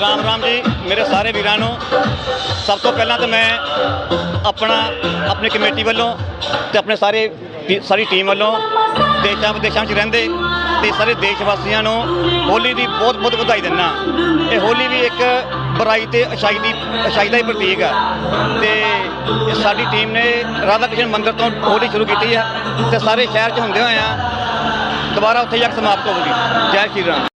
ਰਾਮ ਰਾਮ ਜੀ, ਮੇਰੇ ਸਾਰੇ ਵੀਰਾਂ ਨੂੰ। ਸਭ ਤੋਂ ਪਹਿਲਾਂ ਤਾਂ ਮੈਂ ਆਪਣਾ, ਆਪਣੀ ਕਮੇਟੀ ਵੱਲੋਂ ਤੇ ਆਪਣੇ ਸਾਰੇ ਸਾਰੀ ਟੀਮ ਵੱਲੋਂ ਦੇਸ਼ਾਂ ਵਿਦੇਸ਼ਾਂ 'ਚ ਰਹਿੰਦੇ ਤੇ ਸਾਰੇ ਦੇਸ਼ ਵਾਸੀਆਂ ਨੂੰ ਹੋਲੀ ਦੀ ਬਹੁਤ ਬਹੁਤ ਵਧਾਈ ਦਿੰਦਾ। ਇਹ ਹੋਲੀ ਵੀ ਇੱਕ ਬੁਰਾਈ ਤੇ ਅਛਾਈ ਦੀ, ਅਛਾਈ ਦਾ ਹੀ ਪ੍ਰਤੀਕ ਆ। ਤੇ ਇਹ ਸਾਡੀ ਟੀਮ ਨੇ ਰਾਧਾ ਕ੍ਰਿਸ਼ਨ ਮੰਦਿਰ ਤੋਂ ਹੋਲੀ ਸ਼ੁਰੂ ਕੀਤੀ ਆ ਤੇ ਸਾਰੇ ਸ਼ਹਿਰ 'ਚ ਹੁੰਦੇ ਹੋਏ ਆ। ਦੁਬਾਰਾ ਉੱਥੇ ਜਾ ਕੇ ਸਮਾਪਤ ਹੋਵੇਗੀ ਜੈ ਸ਼੍ਰੀ ਰਾਮ।